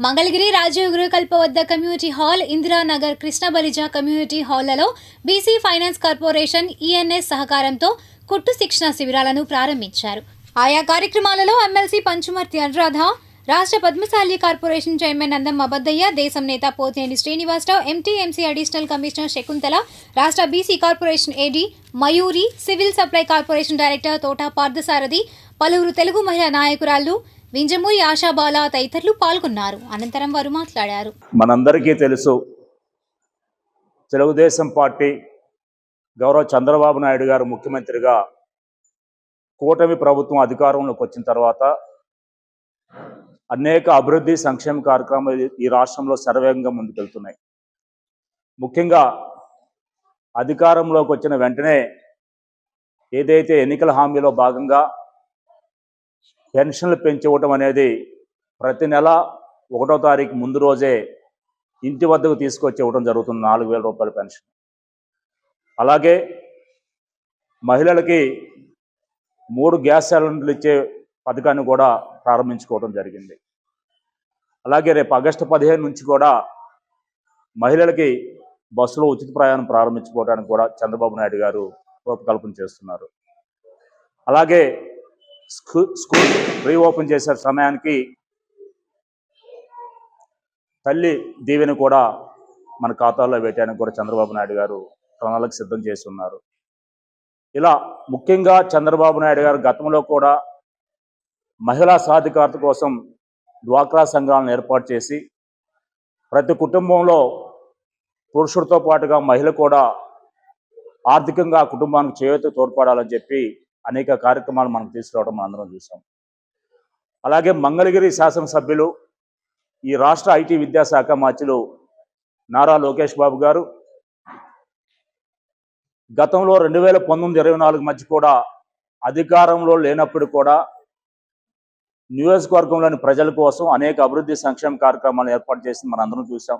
మంగళగిరి రాజీవ్ గృహకల్ప వద్ద community hall Indiranagar Krishna Balija community హాళ్ళలో BC finance corporation ENS సహకారంతో కుట్టు శిక్షణ శిబిరాలను ప్రారంభించారు. ఆయా కార్యక్రమాలలో ఎమ్మెల్సీ పంచుమర్తి అనురాధ రాష్ట్ర పద్మశాలి కార్పొరేషన్ చైర్మన్ నందం అబద్దయ్య దేశం నేత Pothineni Srinivasarao MTMC additional commissioner Shakuntala రాష్ట్ర BC corporation AD Mayuri civil supply corporation director Thota Parthasarathi పలువురు తెలుగు మహిళా నాయకురాళ్ళు వింజమూరి ఆశాబాల తదితరులు పాల్గొన్నారు. అనంతరం వారు మాట్లాడారు. మనందరికీ తెలుసు తెలుగుదేశం పార్టీ గౌరవ చంద్రబాబు నాయుడు గారు ముఖ్యమంత్రిగా కూటమి ప్రభుత్వం అధికారంలోకి వచ్చిన తర్వాత అనేక అభివృద్ధి సంక్షేమ కార్యక్రమాలు ఈ రాష్ట్రంలో సర్వేగంగా ముందుకెళ్తున్నాయి. ముఖ్యంగా అధికారంలోకి వచ్చిన వెంటనే ఏదైతే ఎన్నికల హామీలో భాగంగా పెన్షన్లు పెంచివ్వటం అనేది ప్రతి నెల ఒకటో తారీఖు ముందు రోజే ఇంటి వద్దకు తీసుకొచ్చి ఇవ్వడం జరుగుతుంది. నాలుగు వేల రూపాయల పెన్షన్. అలాగే మహిళలకి మూడు గ్యాస్ సిలిండర్లు ఇచ్చే పథకాన్ని కూడా ప్రారంభించుకోవడం జరిగింది. అలాగే రేపు ఆగస్టు పదిహేను నుంచి కూడా మహిళలకి బస్సులో ఉచిత ప్రయాణం ప్రారంభించుకోవడానికి కూడా చంద్రబాబు నాయుడు గారు రూపకల్పన చేస్తున్నారు. అలాగే స్కూల్ రీఓపెన్ చేసే సమయానికి తల్లి దీవెని కూడా మన ఖాతాలో పెట్టడానికి కూడా చంద్రబాబు నాయుడు గారు ప్రణాళిక సిద్ధం చేసి ఉన్నారు ఇలా ముఖ్యంగా చంద్రబాబు నాయుడు గారు గతంలో కూడా మహిళా సాధికారత కోసం డ్వాక్రా సంఘాలను ఏర్పాటు చేసి ప్రతి కుటుంబంలో పురుషుడితో పాటుగా మహిళ కూడా ఆర్థికంగా కుటుంబానికి చేయూత తోడ్పడాలని చెప్పి అనేక కార్యక్రమాలు మనం తీసుకురావడం మనం అందరం చూసాం. అలాగే మంగళగిరి శాసనసభ్యులు ఈ రాష్ట్ర ఐటీ విద్యాశాఖ మార్చులు నారా లోకేష్ బాబు గారు. గతంలో రెండు వేల పంతొమ్మిది ఇరవై నాలుగు మధ్య కూడా అధికారంలో లేనప్పుడు కూడా నియోజకవర్గంలోని ప్రజల కోసం అనేక అభివృద్ధి సంక్షేమ కార్యక్రమాలు ఏర్పాటు చేసి మనం అందరం చూసాం.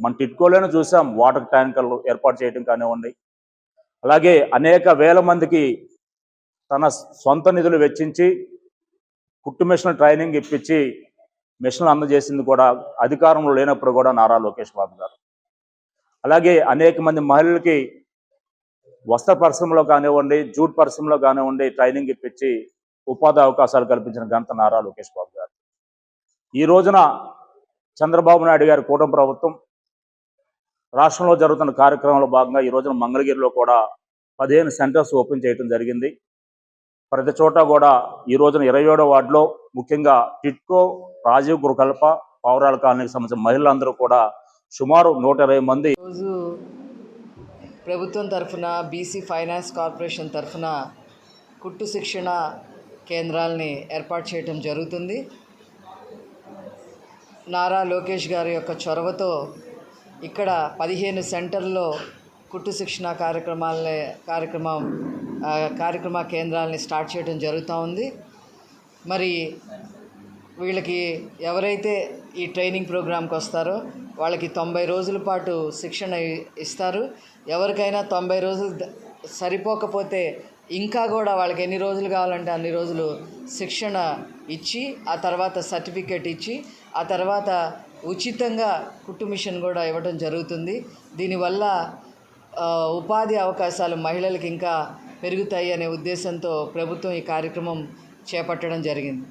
మన టిట్కోలోనే చూసాం వాటర్ ట్యాంకర్లు ఏర్పాటు చేయడం కానివ్వండి. అలాగే అనేక వేల మందికి తన సొంత నిధులు వెచ్చించి కుట్టు మిషన్ ట్రైనింగ్ ఇప్పించి మిషన్లు అందజేసింది కూడా అధికారంలో లేనప్పుడు కూడా నారా లోకేష్ బాబు గారు. అలాగే అనేక మంది మహిళలకి వస్త్ర పరిశ్రమలో కానివ్వండి జూట్ పరిశ్రమలో కానివ్వండి ట్రైనింగ్ ఇప్పించి ఉపాధి అవకాశాలు కల్పించిన ఘనత నారా లోకేష్ బాబు గారు. ఈ రోజున చంద్రబాబు నాయుడు గారి కూటమి ప్రభుత్వం రాష్ట్రంలో జరుగుతున్న కార్యక్రమంలో భాగంగా ఈ రోజున మంగళగిరిలో కూడా పదిహేను సెంటర్స్ ఓపెన్ చేయడం జరిగింది. ప్రతి చోట కూడా ఈ రోజున ఇరవై ఏడో వార్డులో ముఖ్యంగా టిట్కో రాజీవ్ గురుకల్ప పౌరాల కాలనీకి సంబంధించిన మహిళలందరూ కూడా సుమారు నూట ఇరవై మంది రోజు ప్రభుత్వం తరఫున బీసీ ఫైనాన్స్ కార్పొరేషన్ తరఫున కుట్టు శిక్షణ కేంద్రాలని ఏర్పాటు చేయడం జరుగుతుంది. నారా లోకేష్ గారి యొక్క చొరవతో ఇక్కడ పదిహేను సెంటర్లో కుట్టు శిక్షణ కార్యక్రమాలనే కార్యక్రమం కార్యక్రమ కేంద్రాలని స్టార్ట్ చేయడం జరుగుతూ ఉంది. మరి వీళ్ళకి ఎవరైతే ఈ ట్రైనింగ్ ప్రోగ్రామ్కి వస్తారో వాళ్ళకి తొంభై రోజుల పాటు శిక్షణ ఇస్తారు. ఎవరికైనా తొంభై రోజులు సరిపోకపోతే ఇంకా కూడా వాళ్ళకి ఎన్ని రోజులు కావాలంటే అన్ని రోజులు శిక్షణ ఇచ్చి ఆ తర్వాత సర్టిఫికేట్ ఇచ్చి ఆ తర్వాత ఉచితంగా కుట్టు మిషన్ కూడా ఇవ్వడం జరుగుతుంది. దీనివల్ల ఉపాధి అవకాశాలు మహిళలకు ఇంకా పెరుగుతాయి అనే ఉద్దేశంతో ప్రభుత్వం ఈ కార్యక్రమం చేపట్టడం జరిగింది.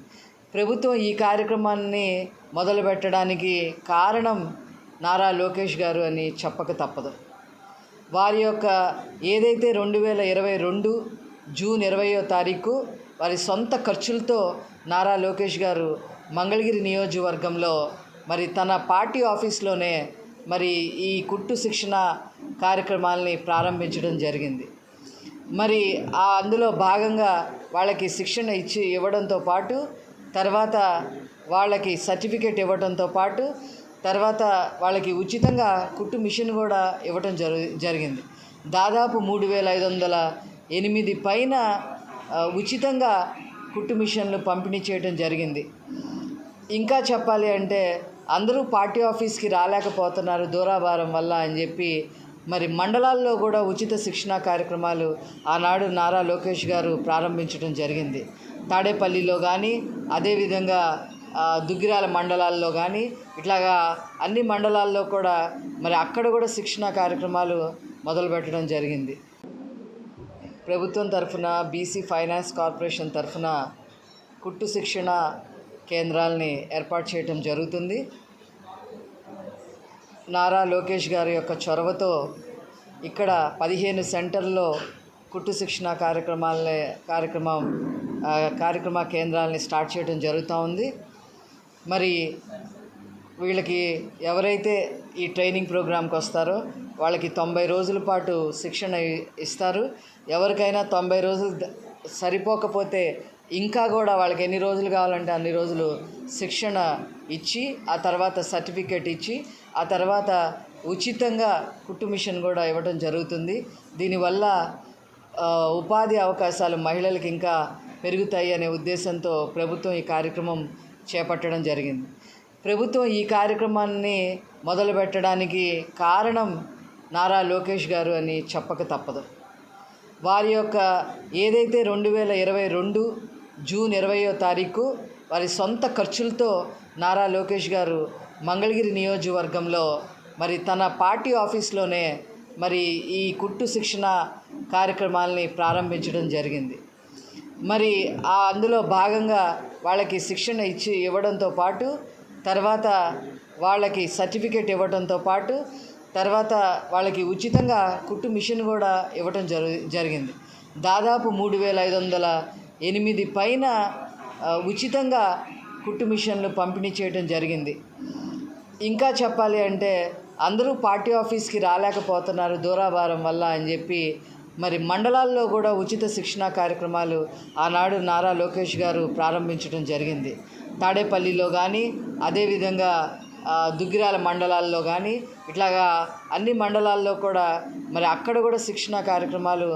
ప్రభుత్వం ఈ కార్యక్రమాన్ని మొదలుపెట్టడానికి కారణం నారా లోకేష్ గారు అని చెప్పక తప్పదు. వారి యొక్క ఏదైతే రెండు వేల ఇరవై రెండు జూన్ ఇరవయో తారీఖు వారి సొంత ఖర్చులతో నారా లోకేష్ గారు మంగళగిరి నియోజకవర్గంలో మరి తన పార్టీ ఆఫీస్లోనే మరి ఈ కుట్టు శిక్షణ కార్యక్రమాలని ప్రారంభించడం జరిగింది. మరి ఆ అందులో భాగంగా వాళ్ళకి శిక్షణ ఇచ్చి ఇవ్వడంతో పాటు తర్వాత వాళ్ళకి సర్టిఫికేట్ ఇవ్వడంతో పాటు తర్వాత వాళ్ళకి ఉచితంగా కుట్టు మిషన్ కూడా ఇవ్వటం జరు జరిగింది. దాదాపు మూడు వేల ఐదు వందల ఎనిమిది పైన ఉచితంగా కుట్టు మిషన్లు పంపిణీ చేయడం జరిగింది. ఇంకా చెప్పాలి అంటే అందరూ పార్టీ ఆఫీస్కి రాలేకపోతున్నారు దూరాభారం వల్ల అని చెప్పి మరి మండలాల్లో కూడా ఉచిత శిక్షణ కార్యక్రమాలు ఆనాడు నారా లోకేష్ గారు ప్రారంభించడం జరిగింది. తాడేపల్లిలో కానీ అదేవిధంగా దుగ్గిరాల మండలాల్లో కానీ ఇట్లాగా అన్ని మండలాల్లో కూడా మరి అక్కడ కూడా శిక్షణా కార్యక్రమాలు మొదలుపెట్టడం జరిగింది. ప్రభుత్వం తరఫున బీసీ ఫైనాన్స్ కార్పొరేషన్ తరఫున కుట్టు శిక్షణ కేంద్రాలని ఏర్పాటు చేయటం జరుగుతుంది. నారా లోకేష్ గారి యొక్క చొరవతో ఇక్కడ పదిహేను సెంటర్లో కుట్టు శిక్షణ కార్యక్రమాలని కార్యక్రమం కార్యక్రమ కేంద్రాలని స్టార్ట్ చేయడం జరుగుతూ ఉంది. మరి వీళ్ళకి ఎవరైతే ఈ ట్రైనింగ్ ప్రోగ్రామ్కి వస్తారో వాళ్ళకి తొంభై రోజుల పాటు శిక్షణ ఇస్తారు. ఎవరికైనా తొంభై రోజులు సరిపోకపోతే ఇంకా కూడా వాళ్ళకి ఎన్ని రోజులు కావాలంటే అన్ని రోజులు శిక్షణ ఇచ్చి ఆ తర్వాత సర్టిఫికేట్ ఇచ్చి ఆ తర్వాత ఉచితంగా కుట్టు మిషన్ కూడా ఇవ్వడం జరుగుతుంది. దీనివల్ల ఉపాధి అవకాశాలు మహిళలకు ఇంకా పెరుగుతాయి అనే ఉద్దేశంతో ప్రభుత్వం ఈ కార్యక్రమం చేపట్టడం జరిగింది. ప్రభుత్వం ఈ కార్యక్రమాన్ని మొదలుపెట్టడానికి కారణం నారా లోకేష్ గారు అని చెప్పక తప్పదు. వారి యొక్క ఏదైతే రెండు వేల ఇరవై రెండు జూన్ ఇరవయో తారీఖు వారి సొంత ఖర్చులతో నారా లోకేష్ గారు మంగళగిరి నియోజకవర్గంలో మరి తన పార్టీ ఆఫీస్లోనే మరి ఈ కుట్టు శిక్షణ కార్యక్రమాలని ప్రారంభించడం జరిగింది. మరి ఆ అందులో భాగంగా వాళ్ళకి శిక్షణ ఇచ్చి ఇవ్వడంతో పాటు తర్వాత వాళ్ళకి సర్టిఫికేట్ ఇవ్వడంతో పాటు తర్వాత వాళ్ళకి ఉచితంగా కుట్టు మిషన్ కూడా ఇవ్వటం జరు జరిగింది. దాదాపు మూడు వేల ఐదు వందల ఎనిమిది పైన ఉచితంగా కుట్టు మిషన్లు పంపిణీ చేయడం జరిగింది. ఇంకా చెప్పాలి అంటే అందరూ పార్టీ ఆఫీస్కి రాలేకపోతున్నారు దూరాభారం వల్ల అని చెప్పి మరి మండలాల్లో కూడా ఉచిత శిక్షణా కార్యక్రమాలు ఆనాడు నారా లోకేష్ గారు ప్రారంభించడం జరిగింది. తాడేపల్లిలో కానీ అదేవిధంగా దుగ్గిరాల మండలాల్లో కానీ ఇట్లాగా అన్ని మండలాల్లో కూడా మరి అక్కడ కూడా శిక్షణా కార్యక్రమాలు